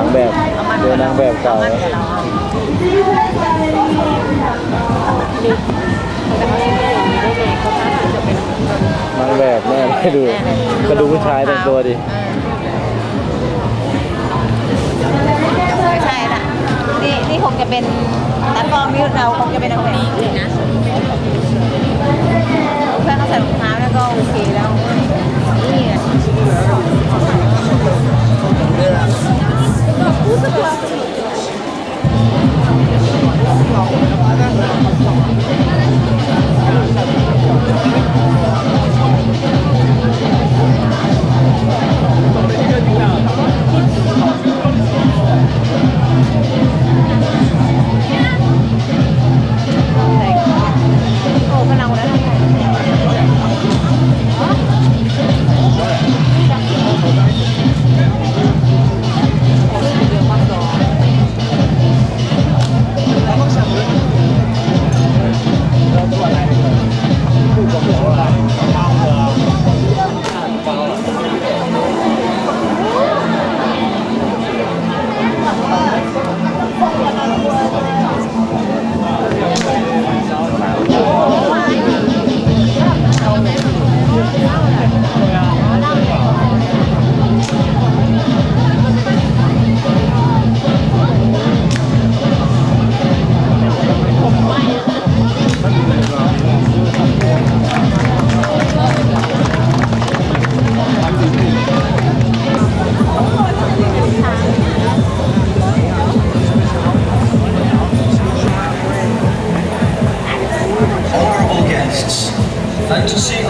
างแบบเจอนางแบบเก่าบางไม่ได้อย่างนี้ได้ไงเขางแบบแม่ให้ดูก็ดูผู้ชายแต่งตัวดิใช่ละนี่นี่คงจะเป็นนักกองนี่เราคงจะเป็นนางแบบนะเพื่อนเขาใส่รองเท้าแล้วก็โอเคแล้วนี่ ไง Nice to see you.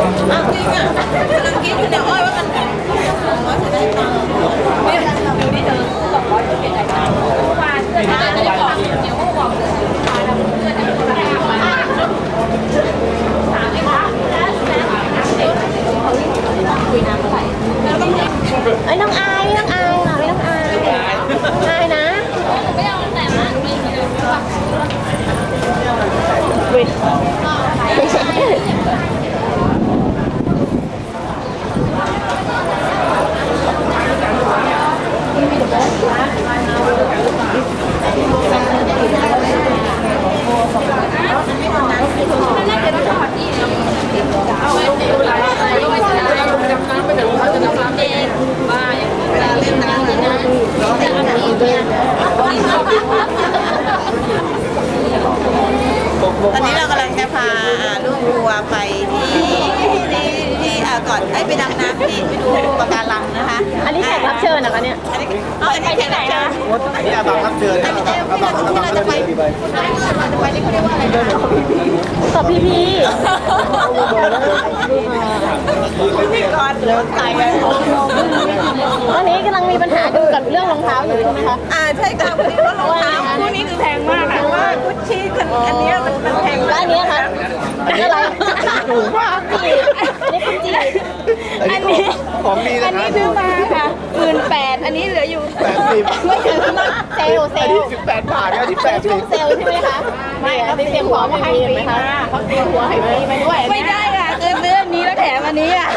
เอาจริงอ่ะกำลังคิดอยู่เนี่ยอ้อยว่ามันเหมาะจะได้ตังค์ กรเลิศใจกันตอนนี้กำลังมีปัญหาดูกับเรื่องรองเท้าอยู่ใช่ไหมคะ อ่าใช่ค่ะวันนี้รองเท้าคู่นี้คือแพงมากค่ะว่ากุชชี่อันเนี้ยมันมันแพงแล้วมากอันเนี้ยคะอะไรถูกมากจีอันนี้คุณจีอันนี้ของดีอันะนครันี้บ ซื้อมาค่ะหมื่นแปดอันนี้เหลืออยู่แปดสิบ ไม่ถึงเซลลเซอันลนี้ลสิบแปดบาทอันนี้แปดช่สิวงบเซลลใช่ไหมคะ ไม่เขาเตรียมของมาให้ฟรีไหมคะเขาเตรียมหัวให้ฟรีไปด้วยไม่ได้ค่ะ ถมอันนี้อะ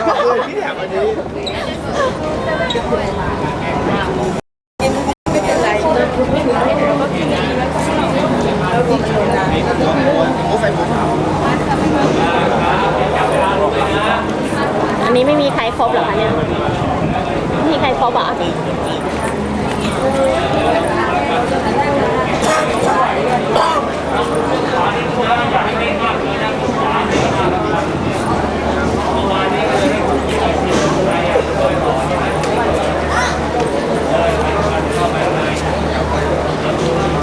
พี่แถมอันนี้ อันนี้ไม่มีใครครบเหรอคะเนี่ยไม่มีใครครบเหรอะ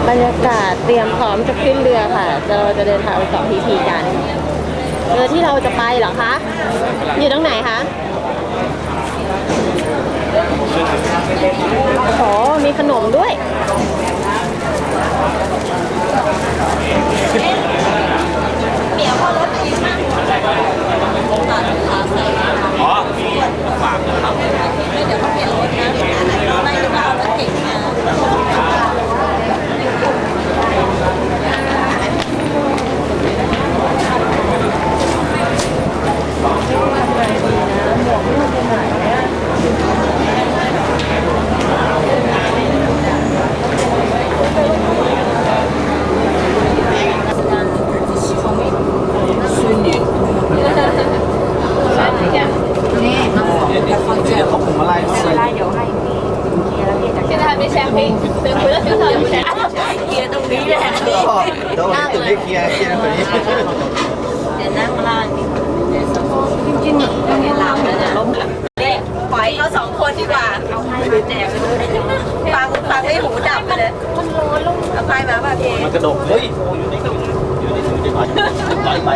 บรรยากาศเตรียมพร้อมจะขึ้นเรือค่ะ เราจะเดินทางไปเกาะพีพีกัน เรือที่เราจะไปเหร อคะ อยู่ตรงไหนคะโอ้มีขนมด้วยเดี๋ยวพอรถไปอีกมากอ๋อฝากนะครับเดี๋ยวเขาเปลี่ยนรถนะไม่หรือว่าเอารถเก่งมา ไปไหนเนี่ย ไปไป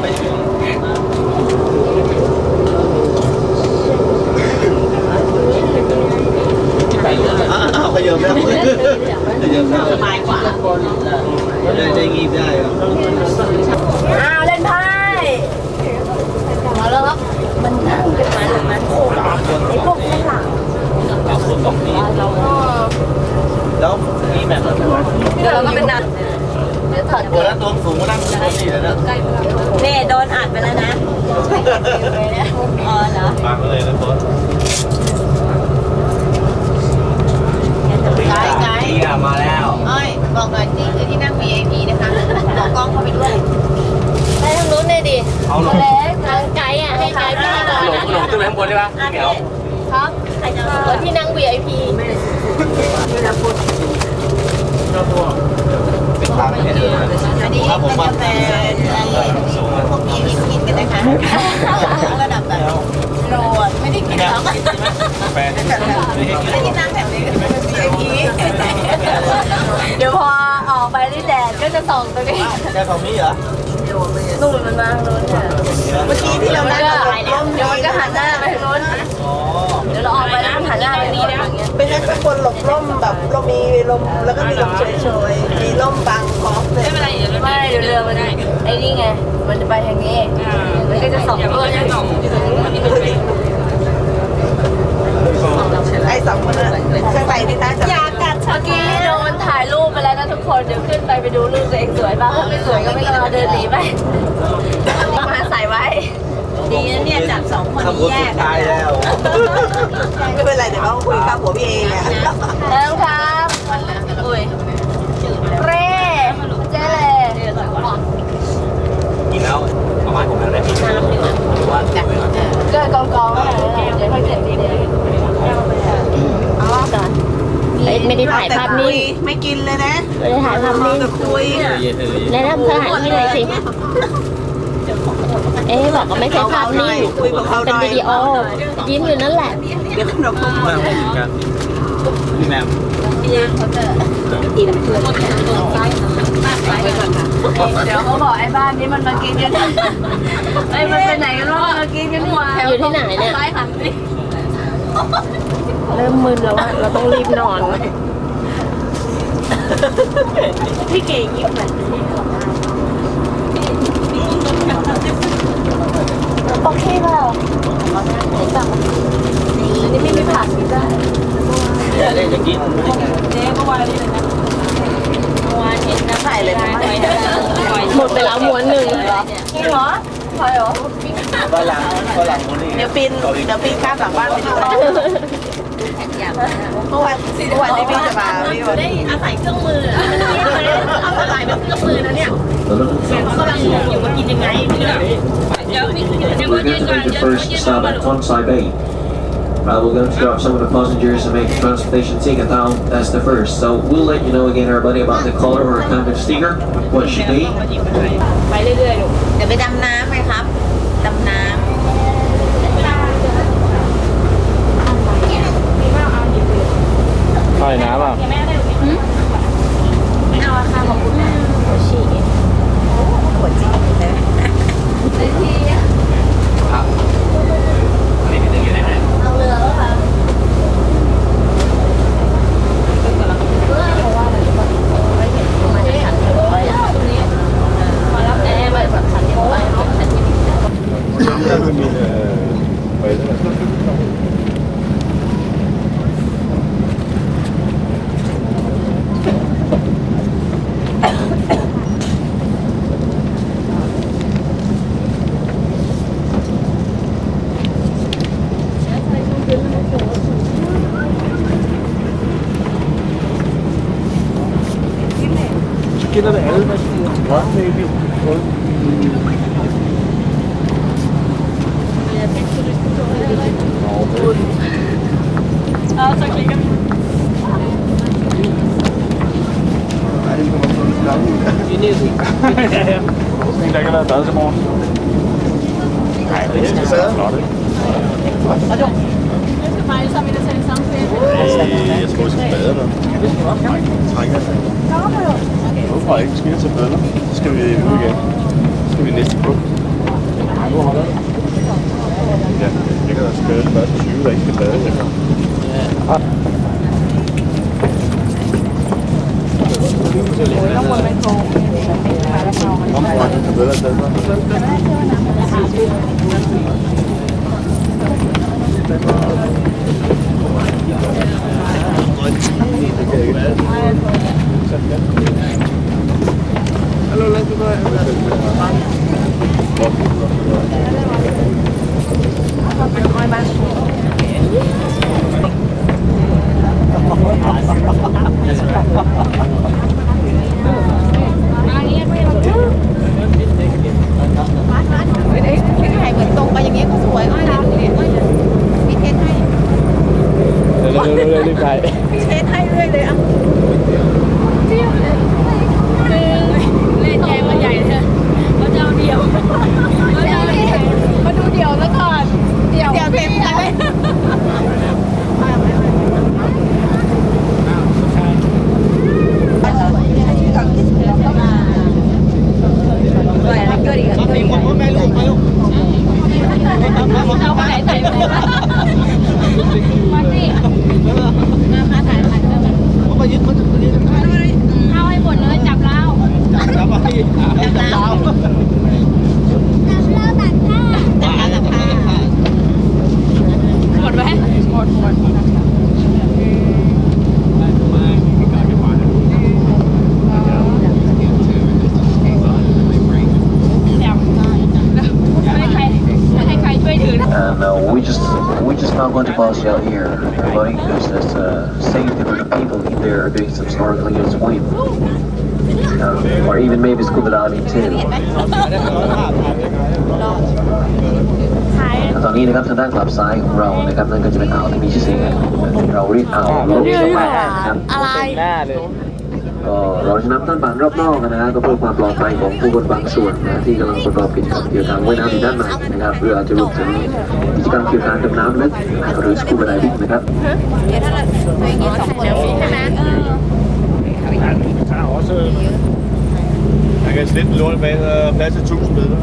ไปอ้าวขยับแล้วขยับแล้ว สบายกว่า ได้ได้งีบได้ครับ อ้าวเล่นไพ่มาแล้วครับมันนั่งเป็นมันหรือมันโค้งไอ้พวกข้างหลัง เอาคนตรงนี้แล้วนี่แบบ เดี๋ยวเราก็เป็นนักเดี๋ยวถอด โอ้แล้วตัวสูงก็นั่งตรงนี้เลยนะ นี่โดนอัดไปแล้วนะอ๋อเหรอ ฟังเลยนะโค้ช ไกด์ไกด์ นี่อะมาแล้ว อ้อยบอกหน่อยนี่คือที่นั่ง VIP นะคะบอกกล้องเข้าไปด้วย ไปทางนู้นเลยดิ เอาหลง เล็กทางไกด์อะให้ไกด์พี่ก่อน หลงหลงขึ้นไปข้างบนได้ปะ อัน เดี๋ นี้ ยว ครับรถที่นั่ง VIP เป็นทางเนี่ย อันนี้เป็นกาแฟพวกนี้กินกันนะคะระดับแบบโรดไม่ได้กินหรอก แฟนไม่ให้กิน ไม่กินน้ำแถวนี้ VIP เดี๋ยวพอออกไปที่แดดก็ จะส่องตรงนี้แค่ของนี้เหรอนู่นมันมาโน้นค่ะเมื่อกี้ที่เรานั่งกับร่มเดี๋ยวมันก็หันหน้าไปทางโน้นอ๋อเดี๋ยวเราออกไปแล้วมันหันหน้าไปนี่นะเป็นนักตะคนหลบร่มแบบเรามีลมแล้วก็มีลมเฉยๆมีร่มบังคอฟเลยไม่เดี๋ยวเรือมันไอ้นี่ไงมันจะไปทางนี้มันก็จะส่องเออจะส่องไอ้สองคนนั้นข้างในนี่น่าจะอยากกัดเมื่อกี้โดนถ่ายรูปไปแล้วนะ ทุกคนเดี๋ยวขึ้นไปไปดูรูปตัวเองสวยป่ะถ้าไม่สวยก็ไม่ต้องเดินหนีไปมาใส่ไว้ ดีนะเนี่ยจับสองคนขับรนี้ถแยสุกดท้ายแล้ว ไม่เป็นไรเดี๋ยวเราคุยกับผัวพี่เองอะแล้วครับอุ้ยเร่เจ๊เลยกินแล้วประมาณของนั้นได้พี่น้ำดีกว่าก็กองกองเดี๋ยวค่อยเก็บทีเดียว อ๋อก่อนเอ้ยไม่ได้ถ่ายภาพนิ่งไม่กินเลยนะเราจะถ่ายภาพมองนิ่งแต่คุยแนะนำสถานที่หน่อยสิเอ๊ะบอกก็ไม่ใช่ภาพนิ่งคุยกับเขาหเป็นน่อยวิดีโอยิ้มอยู่นั่นแหละเดี๋ยวขนมพงมาเหมือนกันพี่แมมเดี๋ยวเขาบอกไอ้บ้านนี้มันมากินกันไอ้มันไปไหนกันวะมากินกันหัวอยู่ที่ไหนเนี่ยซ้ายหันดิ เริ่มมึนแล้วอะเราต้องรีบนอนพี่เก๋ยิ้มหน่อยโอเคเปล่าอันนี้ไม่มีผักกินได้เนี่ยเลยจะกินเจ๊เมื่อวานนี้เลยนะเมื่อวานเห็นน้ำใส่เลยทำไมหมดไปแล้วม้วนหนึ่งจริงเหรอ พอเหรอฝรั่งฝรั่งคนนี้เดี๋ยวปีนเดี๋ยวปีนข้ามหลังบ้านไปดูเมื่อวานเมื่อวานที่พี่จะมาพี่วันได้อาศัยเครื่องมือเอาสลายเป็นเครื่องมือนะเนี่ยกำลังงงอยู่ว่ากินยังไงเดี๋ยวเดี๋ยว We're going to make the first stop at Tonsai Bay. Uh, we're going to drop some of the passengers and make transportation ticket down. That's the first. So we'll let you know again, everybody, about the color or kind of sticker, what it should be. ไปเรื่อยๆลูก เดี๋ยวไปดำน้ำไหมครับ ดำน้ ค่ gælder det alle maskiner. One baby, one Og så klikker vi. Nej, det kommer sådan en lang ud. I næsen. Ja, ja. Sådan en, der ikke har været bad til morgen. Nej, det er ikke så flot, ikke? Og du? Jeg skal bare alle sammen ind og tage en samtale. Jeg tror, skal bade dig. Jeg trænger dig tror ikke, vi skal til bøller. Så skal vi ud igen. Så skal vi næste på. Ja, nu har det. Ja, det kan da skade de første 20, der ikke skal bade. Ja. Kom, hvor er det, du bedre tage sig? Det kan jeg ikke. Du Red, red, red, red. เล่น แจงมาใหญ่เลยเขาจะเอาเดียว not going to pass you out here, everybody, because that's uh, safety for the people in there doing some snorkeling and swim. Uh, or even maybe scuba diving too. ตอนนี้นะครับทางด้านกลับซ้ายของเรานะครับนั่นก็จะเป็นอ่าวที่มีชื่อเสียงเราเรียกอ่าวลมสมัยนะครับ อะไร หน้าเลยะฉะนั้นท่านบางรอบนอกนะฮะก็เพื่อความปลอดภัยของผู้คนบางส่วนนะที่กำลังประกอบกิจกรรมเกี่ยวกับว่ายน้ำในด้านในนะครับหรืออาจจะรวมถึงกิจกรรมเกี่ยวกับดำน้ำลึกหรือสกูบาไดวิ่งนะครับเดี๋ยวถ้าเราตัวอย่างนี้สองคนใช่ไหม Vi tager også... Man kan slippe låne bag øh, plads til 1000 meter.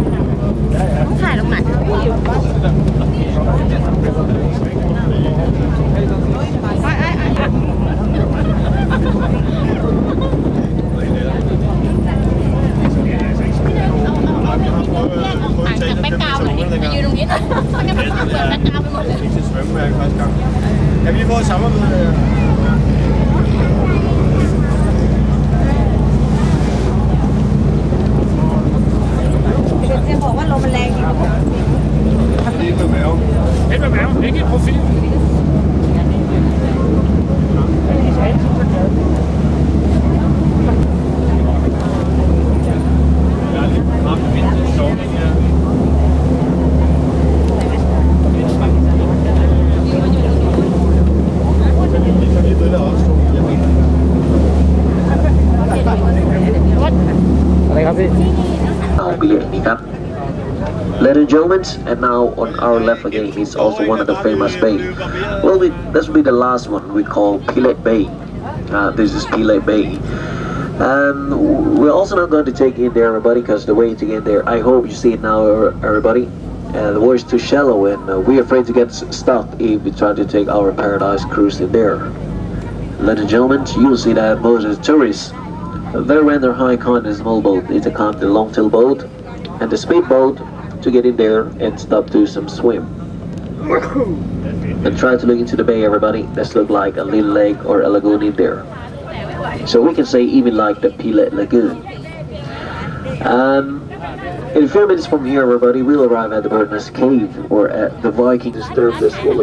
ต้องถ่ายตรงไหนจากแบ็กกราวด์หน่อยยืนตรงนี้มันจะเหมือนแบ็กกราวด์ไปหมดเลย til svømmeværk første gang. Kan vi lige få et samarbejde? จะบอกว่าลม Ladies and gentlemen, and now on our left again is also one of the famous bay. Well, we, this will be the last one we call Pilet Bay. Uh, this is Pilet Bay. And we're also not going to take in there, everybody, because the way to get there, I hope you see it now, er- everybody. Uh, the water is too shallow, and uh, we're afraid to get stuck if we try to take our paradise cruise in there. Ladies and gentlemen, you will see that most tourists they rent their high con is small boat. It's a con the long tail boat and the speedboat to get in there and stop to some swim. and try to look into the bay, everybody. Let's look like a little lake or a lagoon in there. So we can say even like the Pilet Lagoon. Um, in a few minutes from here, everybody, we'll arrive at the Bird Nest Cave or at the Viking disturbed this full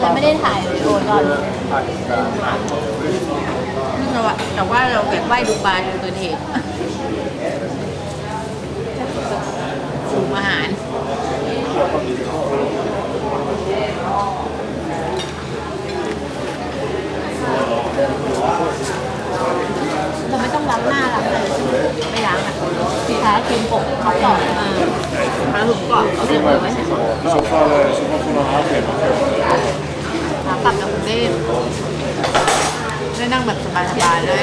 เราไม่ได้ถ่ายวิดีโอตอนแต่ว่าแต่ว่าเราแบบไหว้ดูปลาจนเกินเหตุสูงอาหารเราไม่ต้องล้างหน้าล้างอะไรไม่ล้างอะที่แท้เค็มปกเขาก่อนอ่าปลาหุบก่อนเอาเรื่องเลยไว้ให้หม ด Så får, øh, så får du noget harpænder. ขากลับจากกรุงเทพได้นั่งแบบสบายๆเลย